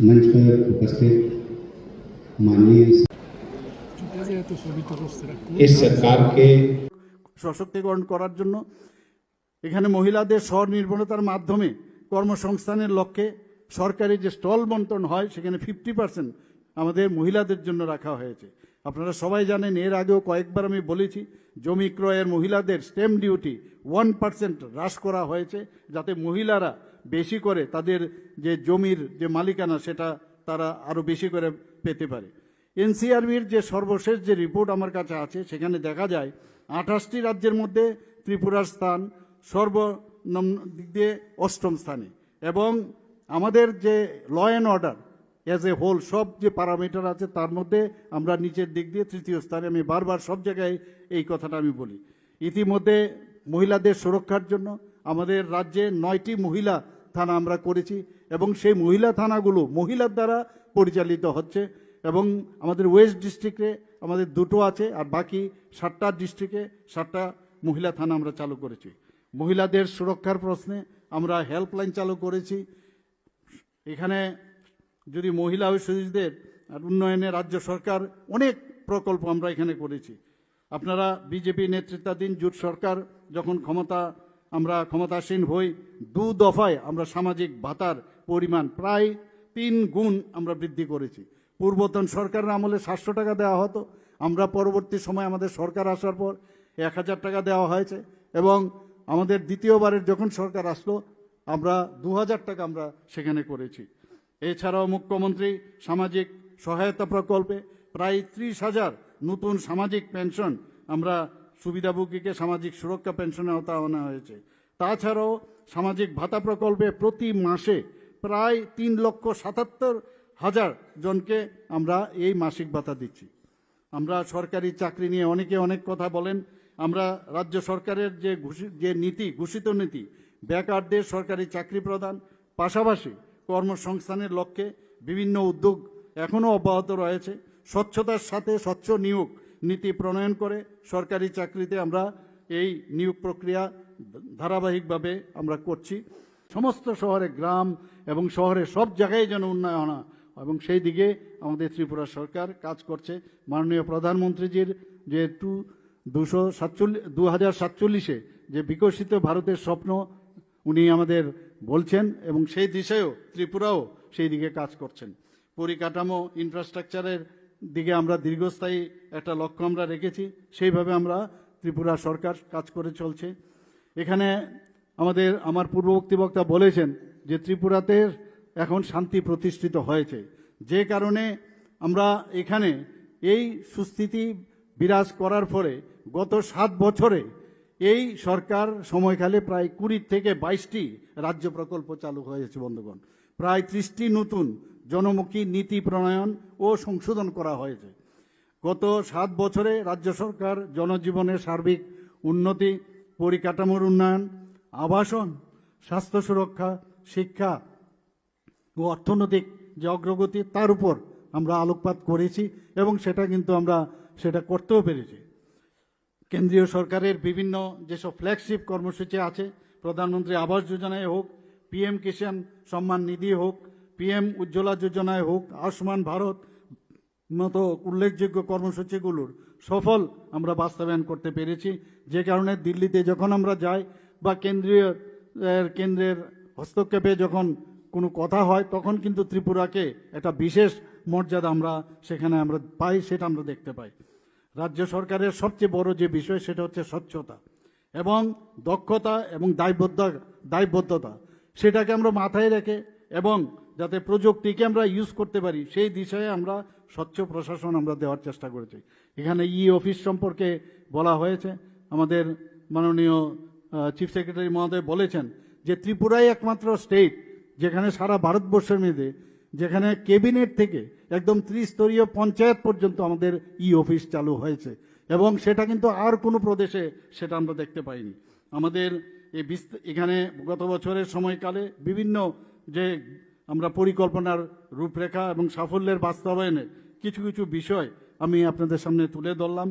मंच पर उपस्थित माननीय যেহেতু ছবি তো করছে इस सरकार के সশক্তিকরণ করার জন্য এখানে মহিলাদের স্বনির্ভরতার মাধ্যমে কর্মসংস্থানের লক্ষ্যে সরকারি যে স্টল বন্টন হয় সেখানে ফিফটি পার্সেন্ট আমাদের মহিলাদের জন্য রাখা হয়েছে আপনারা সবাই জানেন এর আগেও কয়েকবার আমি বলেছি জমি ক্রয়ের মহিলাদের স্টেম ডিউটি ওয়ান পার্সেন্ট হ্রাস করা হয়েছে যাতে মহিলারা বেশি করে তাদের যে জমির যে মালিকানা, সেটা তারা আরও বেশি করে পেতে পারে। এনসিআরবির যে সর্বশেষ যে রিপোর্ট আমার কাছে আছে, সেখানে দেখা যায় আঠাশটি রাজ্যের মধ্যে ত্রিপুরার স্থান সর্বনিম্ন দিক দিয়ে অষ্টম স্থানে। এবং আমাদের যে law and order as a whole সব যে প্যারামিটার আছে, তার মধ্যে আমরা নিচের দিক দিয়ে তৃতীয় স্থানে, আমি বারবার সব জায়গায় এই কথাটা আমি বলি। ইতিমধ্যে মহিলাদের সুরক্ষার জন্য আমাদের রাজ্যে নয়টি মহিলা থানা আমরা করেছি এবং সেই মহিলা থানাগুলো মহিলার দ্বারা পরিচালিত হচ্ছে এবং আমাদের ওয়েস্ট ডিস্ট্রিক্টে আমাদের দুটো আছে আর বাকি সাতটা ডিস্ট্রিক্টে সাতটা মহিলা থানা আমরা চালু করেছি। মহিলাদের সুরক্ষার প্রশ্নে আমরা হেল্পলাইন চালু করেছি। এখানে যদি মহিলা ও শিশুদের উন্নয়নে রাজ্য সরকার অনেক প্রকল্প আমরা এখানে করেছি। আপনারা বিজেপি নেতৃত্বাধীন জোট সরকার যখন ক্ষমতা আমরা ক্ষমতাসীন হই, দু দফায় আমরা সামাজিক ভাতার পরিমাণ প্রায় তিন গুণ আমরা বৃদ্ধি করেছি। পূর্বতন সরকারের আমলে সাতশো টাকা দেওয়া হতো, আমরা পরবর্তী সময় আমাদের সরকার আসার পর এক হাজার টাকা দেওয়া হয়েছে এবং আমাদের দ্বিতীয়বারের যখন সরকার আসলো, আমরা দু হাজার টাকা আমরা সেখানে করেছি। এছাড়াও মুখ্যমন্ত্রী সামাজিক সহায়তা প্রকল্পে প্রায় ত্রিশ হাজার নতুন সামাজিক পেনশন আমরা সুবিধাভোগীকে সামাজিক সুরক্ষা পেনশনে আওতা আনা হয়েছে। তাছাড়াও সামাজিক ভাতা প্রকল্পে প্রতি মাসে প্রায় তিন লক্ষ সাতাত্তর হাজার জনকে আমরা এই মাসিক ভাতা দিচ্ছি। আমরা সরকারি চাকরি নিয়ে অনেকে অনেক কথা বলেন। আমরা রাজ্য সরকারের যে যে নীতি, ঘোষিত নীতি, বেকারদের সরকারি চাকরি প্রদান, পাশাপাশি কর্মসংস্থানের লক্ষ্যে বিভিন্ন উদ্যোগ এখনও অব্যাহত রয়েছে। স্বচ্ছতার সাথে স্বচ্ছ নিয়োগ নীতি প্রণয়ন করে সরকারি চাকরিতে আমরা এই নিয়োগ প্রক্রিয়া ধারাবাহিকভাবে আমরা করছি। সমস্ত শহরে গ্রাম এবং শহরে সব জায়গায় যেন উন্নয়ন এবং সেই দিকে আমাদের ত্রিপুরা সরকার কাজ করছে। মাননীয় প্রধানমন্ত্রীজির যে টু দুশো সাতচল্লিশ দু হাজার সাতচল্লিশে যে বিকশিত ভারতের স্বপ্ন উনি আমাদের বলছেন এবং সেই দিশেও ত্রিপুরাও সেই দিকে কাজ করছেন। পরিকাঠামো ইনফ্রাস্ট্রাকচারের দিকে আমরা দীর্ঘস্থায়ী একটা লক্ষ্য আমরা রেখেছি, সেইভাবে আমরা ত্রিপুরা সরকার কাজ করে চলছে। এখানে আমাদের, আমার পূর্ববর্তী বক্তা বলেছেন যে ত্রিপুরাতে এখন শান্তি প্রতিষ্ঠিত হয়েছে। যে কারণে আমরা এখানে এই সুস্থিতি বিরাজ করার পরে গত সাত বছরে এই সরকার সময়কালে প্রায় কুড়ি থেকে বাইশটি রাজ্য প্রকল্প চালু হয়েছে বন্ধুগণ। প্রায় ত্রিশটি নতুন জনমুখী নীতি প্রণয়ন ও সংশোধন করা হয়েছে। গত সাত বছরে রাজ্য সরকার জনজীবনের সার্বিক উন্নতি, পরিকাঠামোর উন্নয়ন, আবাসন, স্বাস্থ্য সুরক্ষা, শিক্ষা ও অর্থনৈতিক যে অগ্রগতি, তার উপর আমরা আলোকপাত করেছি এবং সেটা কিন্তু আমরা সেটা করতেও পেরেছি। কেন্দ্রীয় সরকারের বিভিন্ন যেসব ফ্ল্যাগশিপ কর্মসূচি আছে, প্রধানমন্ত্রী আবাস যোজনায় হোক, পিএম কিষাণ সম্মান নিধি হোক পিএম উজ্জ্বলা যোজনায় হোক, আয়ুষ্মান ভারত মতো উল্লেখযোগ্য কর্মসূচিগুলোর সফল আমরা বাস্তবায়ন করতে পেরেছি। যে কারণে দিল্লিতে যখন আমরা যাই বা কেন্দ্রীয় কেন্দ্রের হস্তক্ষেপে যখন কোনো কথা হয়, তখন কিন্তু ত্রিপুরাকে একটা বিশেষ মর্যাদা আমরা সেখানে আমরা পাই, সেটা আমরা দেখতে পাই। রাজ্য সরকারের সবচেয়ে বড় যে বিষয়, সেটা হচ্ছে স্বচ্ছতা এবং দক্ষতা এবং দায়বদ্ধ, দায়বদ্ধতা। সেটাকে আমরা মাথায় রেখে এবং যাতে প্রযুক্তিকে আমরা ইউজ করতে পারি, সেই দিশায় আমরা স্বচ্ছ প্রশাসন আমরা দেওয়ার চেষ্টা করেছি এখানে ই অফিস সম্পর্কে বলা হয়েছে। আমাদের মাননীয় চিফ সেক্রেটারি মহোদয় বলেছেন যে ত্রিপুরাই একমাত্র স্টেট যেখানে সারা ভারতবর্ষের মেয়েদের যেখানে ক্যাবিনেট থেকে একদম ত্রিস্তরীয় পঞ্চায়েত পর্যন্ত আমাদের ই অফিস চালু হয়েছে। এবং সেটা কিন্তু আর কোনো প্রদেশে সেটা আমরা দেখতে পাইনি। আমাদের এখানে গত বছরের সময়কালে বিভিন্ন যে আমরা পরিকল্পনার রূপরেখা এবং সাফল্যের বাস্তবায়নে কিছু কিছু বিষয় আমি আপনাদের সামনে তুলে ধরলাম।